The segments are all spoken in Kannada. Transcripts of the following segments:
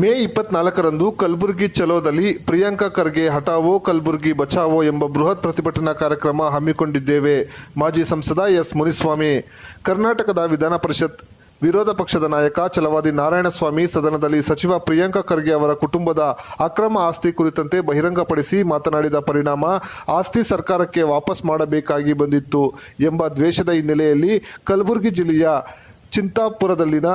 ಮೇ ಇಪ್ಪತ್ನಾಲ್ಕರಂದು ಕಲಬುರಗಿ ಚಲೋದಲ್ಲಿ ಪ್ರಿಯಾಂಕಾ ಖರ್ಗೆ ಹಟಾವೋ ಕಲಬುರಗಿ ಬಚಾವೋ ಎಂಬ ಬೃಹತ್ ಪ್ರತಿಭಟನಾ ಕಾರ್ಯಕ್ರಮ ಹಮ್ಮಿಕೊಂಡಿದ್ದೇವೆ. ಮಾಜಿ ಸಂಸದ ಎಸ್ ಮುನಿಸ್ವಾಮಿ. ಕರ್ನಾಟಕದ ವಿಧಾನ ಪರಿಷತ್ ವಿರೋಧ ಪಕ್ಷದ ನಾಯಕ ಛಲವಾದಿ ನಾರಾಯಣಸ್ವಾಮಿ ಸದನದಲ್ಲಿ ಸಚಿವ ಪ್ರಿಯಾಂಕಾ ಖರ್ಗೆ ಅವರ ಕುಟುಂಬದ ಅಕ್ರಮ ಆಸ್ತಿ ಕುರಿತಂತೆ ಬಹಿರಂಗಪಡಿಸಿ ಮಾತನಾಡಿದ ಪರಿಣಾಮ ಆಸ್ತಿ ಸರ್ಕಾರಕ್ಕೆ ವಾಪಸ್ ಮಾಡಬೇಕಾಗಿ ಬಂದಿತ್ತು ಎಂಬ ದ್ವೇಷದ ಹಿನ್ನೆಲೆಯಲ್ಲಿ ಕಲಬುರಗಿ ಜಿಲ್ಲೆಯ ಚಿಂತಾಪುರದಲ್ಲಿನ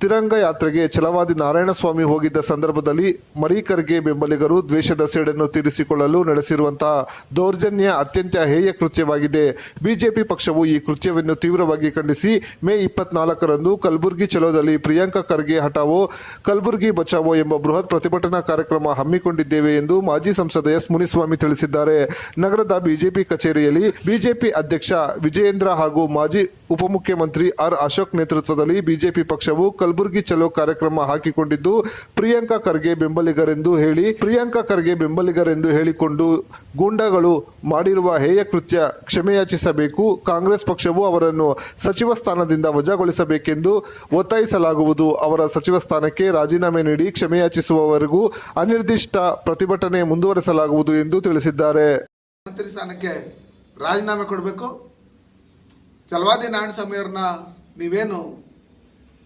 ತಿರಂಗ ಯಾತ್ರೆಗೆ ಛಲವಾದಿ ನಾರಾಯಣಸ್ವಾಮಿ ಹೋಗಿದ್ದ ಸಂದರ್ಭದಲ್ಲಿ ಮರೀಕರ್ಗೆ ಬೆಂಬಲಿಗರು ದ್ವೇಷದ ಸೇಡನ್ನು ತೀರಿಸಿಕೊಳ್ಳಲು ನಡೆಸಿರುವಂತಹ ದೌರ್ಜನ್ಯ ಅತ್ಯಂತ ಹೇಯ ಕೃತ್ಯವಾಗಿದೆ. ಬಿಜೆಪಿ ಪಕ್ಷವು ಈ ಕೃತ್ಯವನ್ನು ತೀವ್ರವಾಗಿ ಖಂಡಿಸಿ ಮೇ ಇಪ್ಪತ್ನಾಲ್ಕರಂದು ಕಲಬುರಗಿ ಚಲೋದಲ್ಲಿ ಪ್ರಿಯಾಂಕಾ ಖರ್ಗೆ ಹಟಾವೋ ಕಲಬುರಗಿ ಬಚಾವೋ ಎಂಬ ಬೃಹತ್ ಪ್ರತಿಭಟನಾ ಕಾರ್ಯಕ್ರಮ ಹಮ್ಮಿಕೊಂಡಿದ್ದೇವೆ ಎಂದು ಮಾಜಿ ಸಂಸದ ಎಸ್ ಮುನಿಸ್ವಾಮಿ ತಿಳಿಸಿದ್ದಾರೆ. ನಗರದ ಬಿಜೆಪಿ ಕಚೇರಿಯಲ್ಲಿ ಬಿಜೆಪಿ ಅಧ್ಯಕ್ಷ ವಿಜಯೇಂದ್ರ ಹಾಗೂ ಮಾಜಿ ಉಪಮುಖ್ಯಮಂತ್ರಿ ಆರ್ ಅಶೋಕ್ ನೇತೃತ್ವದಲ್ಲಿ ಬಿಜೆಪಿ ಪಕ್ಷವು ಕಲಬುರಗಿ ಚಲೋ ಕಾರ್ಯಕ್ರಮ ಹಾಕಿಕೊಂಡಿದ್ದು, ಪ್ರಿಯಾಂಕಾ ಖರ್ಗೆ ಬೆಂಬಲಿಗರೆಂದು ಹೇಳಿ, ಪ್ರಿಯಾಂಕಾ ಖರ್ಗೆ ಬೆಂಬಲಿಗರೆಂದು ಹೇಳಿಕೊಂಡು ಗೂಂಡಾಗಳು ಮಾಡಿರುವ ಹೇಯ ಕೃತ್ಯ ಕ್ಷಮೆಯಾಚಿಸಬೇಕು, ಕಾಂಗ್ರೆಸ್ ಪಕ್ಷವು ಅವರನ್ನು ಸಚಿವ ಸ್ಥಾನದಿಂದ ವಜಾಗೊಳಿಸಬೇಕೆಂದು ಒತ್ತಾಯಿಸಲಾಗುವುದು, ಅವರ ಸಚಿವ ಸ್ಥಾನಕ್ಕೆ ರಾಜೀನಾಮೆ ನೀಡಿ ಕ್ಷಮೆಯಾಚಿಸುವವರೆಗೂ ಅನಿರ್ದಿಷ್ಟ ಪ್ರತಿಭಟನೆ ಮುಂದುವರೆಸಲಾಗುವುದು ಎಂದು ತಿಳಿಸಿದ್ದಾರೆ. ಮಂತ್ರಿ ಸ್ಥಾನಕ್ಕೆ ರಾಜೀನಾಮೆ ಕೊಡಬೇಕು. ಚಲವಾದಿ ನಾರಾಯಣಸ್ವಾಮಿ ಅವ್ರನ್ನ ನೀವೇನು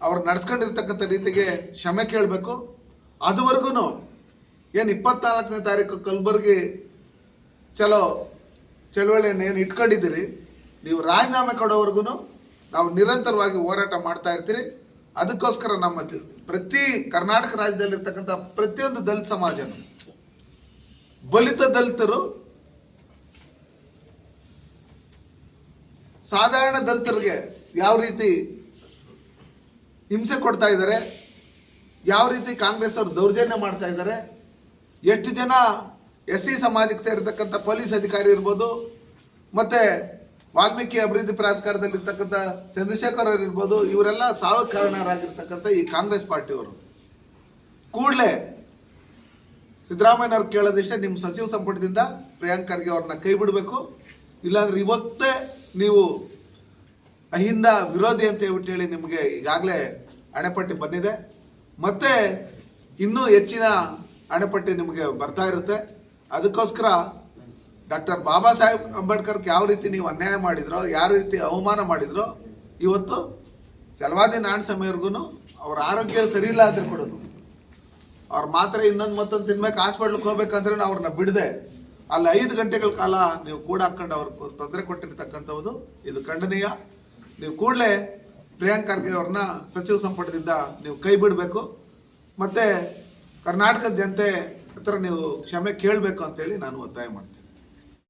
ಅವ್ರು ನಡ್ಸ್ಕೊಂಡಿರ್ತಕ್ಕಂಥ ರೀತಿಗೆ ಕ್ಷಮೆ ಕೇಳಬೇಕು? ಅದುವರೆಗೂ ಏನು ಇಪ್ಪತ್ನಾಲ್ಕನೇ ತಾರೀಕು ಕಲಬುರಗಿ ಚಲೋ ಚಳವಳಿಯನ್ನು ಏನು ಇಟ್ಕೊಂಡಿದ್ದೀರಿ? ನೀವು ರಾಜೀನಾಮೆ ಕೊಡೋವರೆಗೂ ನಾವು ನಿರಂತರವಾಗಿ ಹೋರಾಟ ಮಾಡ್ತಾ ಇರ್ತೀರಿ. ಅದಕ್ಕೋಸ್ಕರ ನಮ್ಮ ಪ್ರತಿ ಕರ್ನಾಟಕ ರಾಜ್ಯದಲ್ಲಿರ್ತಕ್ಕಂಥ ಪ್ರತಿಯೊಂದು ದಲಿತ ಸಮಾಜನೂ, ಬಲಿತ ದಲಿತರು ಸಾಧಾರಣ ದಲಿತರಿಗೆ ಯಾವ ರೀತಿ ಹಿಂಸೆ ಕೊಡ್ತಾ ಇದ್ದಾರೆ, ಯಾವ ರೀತಿ ಕಾಂಗ್ರೆಸ್ ಅವರು ದೌರ್ಜನ್ಯ ಮಾಡ್ತಾ ಇದ್ದಾರೆ, ಎಷ್ಟು ಜನ ಎಸ್ ಸಿ ಸಮಾಜಕ್ಕೆ ಸೇರಿರ್ತಕ್ಕಂಥ ಪೊಲೀಸ್ ಅಧಿಕಾರಿ ಇರ್ಬೋದು, ಮತ್ತೆ ವಾಲ್ಮೀಕಿ ಅಭಿವೃದ್ಧಿ ಪ್ರಾಧಿಕಾರದಲ್ಲಿರ್ತಕ್ಕಂಥ ಚಂದ್ರಶೇಖರ್ ಅವರು ಇರ್ಬೋದು, ಇವರೆಲ್ಲ ಸಾವು ಕಾರಣರಾಗಿರ್ತಕ್ಕಂಥ ಈ ಕಾಂಗ್ರೆಸ್ ಪಾರ್ಟಿಯವರು ಕೂಡಲೇ ಸಿದ್ದರಾಮಯ್ಯನವ್ರು ಕೇಳೋದಿಷ್ಟೇ, ನಿಮ್ಮ ಸಚಿವ ಸಂಪುಟದಿಂದ ಪ್ರಿಯಾಂಕ್ ಖರ್ಗೆ ಅವ್ರನ್ನ ಕೈ ಬಿಡಬೇಕು, ಇಲ್ಲಾಂದ್ರೆ ಇವತ್ತೇ ನೀವು ಅಹಿಂದ ವಿರೋಧಿ ಅಂತ ಹೇಳ್ಬಿಟ್ಟು ಹೇಳಿ ನಿಮಗೆ ಈಗಾಗಲೇ ಅಣೆಪಟ್ಟಿ ಬಂದಿದೆ. ಮತ್ತೆ ಇನ್ನೂ ಹೆಚ್ಚಿನ ಅಣೆಪಟ್ಟಿ ನಿಮಗೆ ಬರ್ತಾ ಇರುತ್ತೆ. ಅದಕ್ಕೋಸ್ಕರ ಡಾಕ್ಟರ್ ಬಾಬಾ ಸಾಹೇಬ್ ಅಂಬೇಡ್ಕರ್ಗೆ ಯಾವ ರೀತಿ ನೀವು ಅನ್ಯಾಯ ಮಾಡಿದ್ರೋ, ಯಾವ ರೀತಿ ಅವಮಾನ ಮಾಡಿದ್ರೋ, ಇವತ್ತು ಚಲವಾದಿ ನಾರಾಯಣಸ್ವಾಮಿಯವ್ರಿಗೂ ಅವ್ರ ಆರೋಗ್ಯ ಸರಿ ಇಲ್ಲ ಅಂದ್ರೆ ಕೊಡೋದು ಅವ್ರ ಮಾತ್ರ ಇನ್ನೊಂದು ಮತ್ತೊಂದು ತಿನ್ಬೇಕು, ಹಾಸ್ಪಿಟ್ಲಿಗೆ ಹೋಗ್ಬೇಕಂದ್ರೆ ಅವ್ರನ್ನ ಬಿಡದೆ. ಅಲ್ಲಿ ಐದು ಗಂಟೆಗಳ ಕಾಲ ನೀವು ಕೂಡ ಹಾಕೊಂಡು ಅವ್ರಿಗೆ ತೊಂದರೆ ಕೊಟ್ಟಿರ್ತಕ್ಕಂಥದ್ದು ಇದು ಖಂಡನೀಯ. ನೀವು ಕೂಡಲೇ ಪ್ರಿಯಾಂಕ್ ಖರ್ಗೆ ಅವ್ರನ್ನ ಸಚಿವ ಸಂಪುಟದಿಂದ ನೀವು ಕೈ ಬಿಡಬೇಕು. ಮತ್ತೆ ಕರ್ನಾಟಕದ ಜನತೆ ಹತ್ರ ನೀವು ಕ್ಷಮೆ ಕೇಳಬೇಕು ಅಂತೇಳಿ ನಾನು ಒತ್ತಾಯ ಮಾಡ್ತೀನಿ.